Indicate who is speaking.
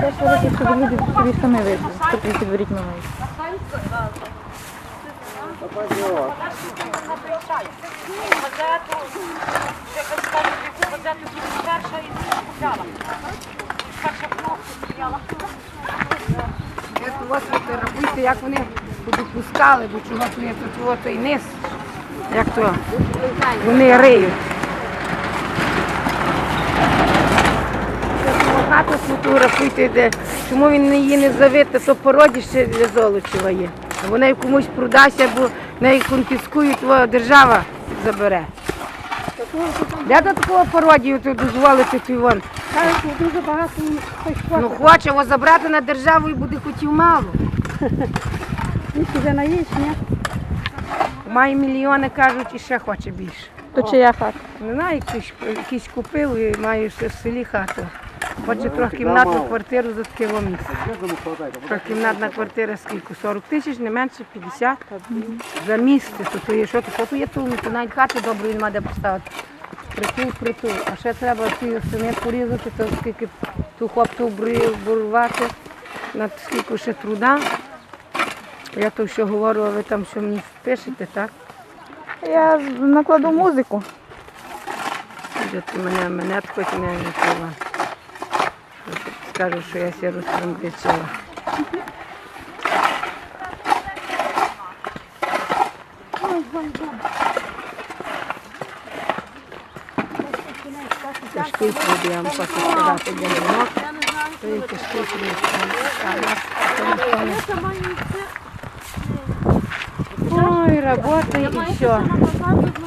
Speaker 1: Теж велике, щоб люди собі самі видно, щоб під ворітьми мають.
Speaker 2: Газету, якось кажуть, яку газету тільки перша і купляла. Перша кнопка стояла.
Speaker 3: Як вас фотографуйте, як вони допускали, бо чого є тут і низ. Як то? Вони риють. Хату сфотографуйте, де чому він її не завити, то породіще для Золочева є. Вона й комусь продасть, або неї конфіскують, то держава забере. Де до такого породію тут дозволити той вон?
Speaker 4: Дуже багато.
Speaker 3: Ну хоче його забрати на державу і буде хотів мало.
Speaker 4: Він піде на їсть, ні?
Speaker 3: Має мільйони, кажуть, і ще хоче більше.
Speaker 1: То чия хата?
Speaker 3: Не знаю, якийсь, якийсь купив і має ще в селі хату. Хоче трьохкімнатну квартиру за таке місце. Трьохкімнатна квартира скільки? 40 тисяч, не менше 50 за місце. То, то є, що, то, то є то навіть хати доброї нема де поставити. Притул, притул. А ще треба ці стіни порізати, то скільки ту хопту бурувати, на скільки ще труда. Я то що говорю, а ви там що мені пишете, так?
Speaker 1: Я накладу музику.
Speaker 3: Ти мене, мене хоч не ніколи. Скажу, що я ся розтрамбичила. Тяжкий хочу сказати, для є тяжкий труд. А нас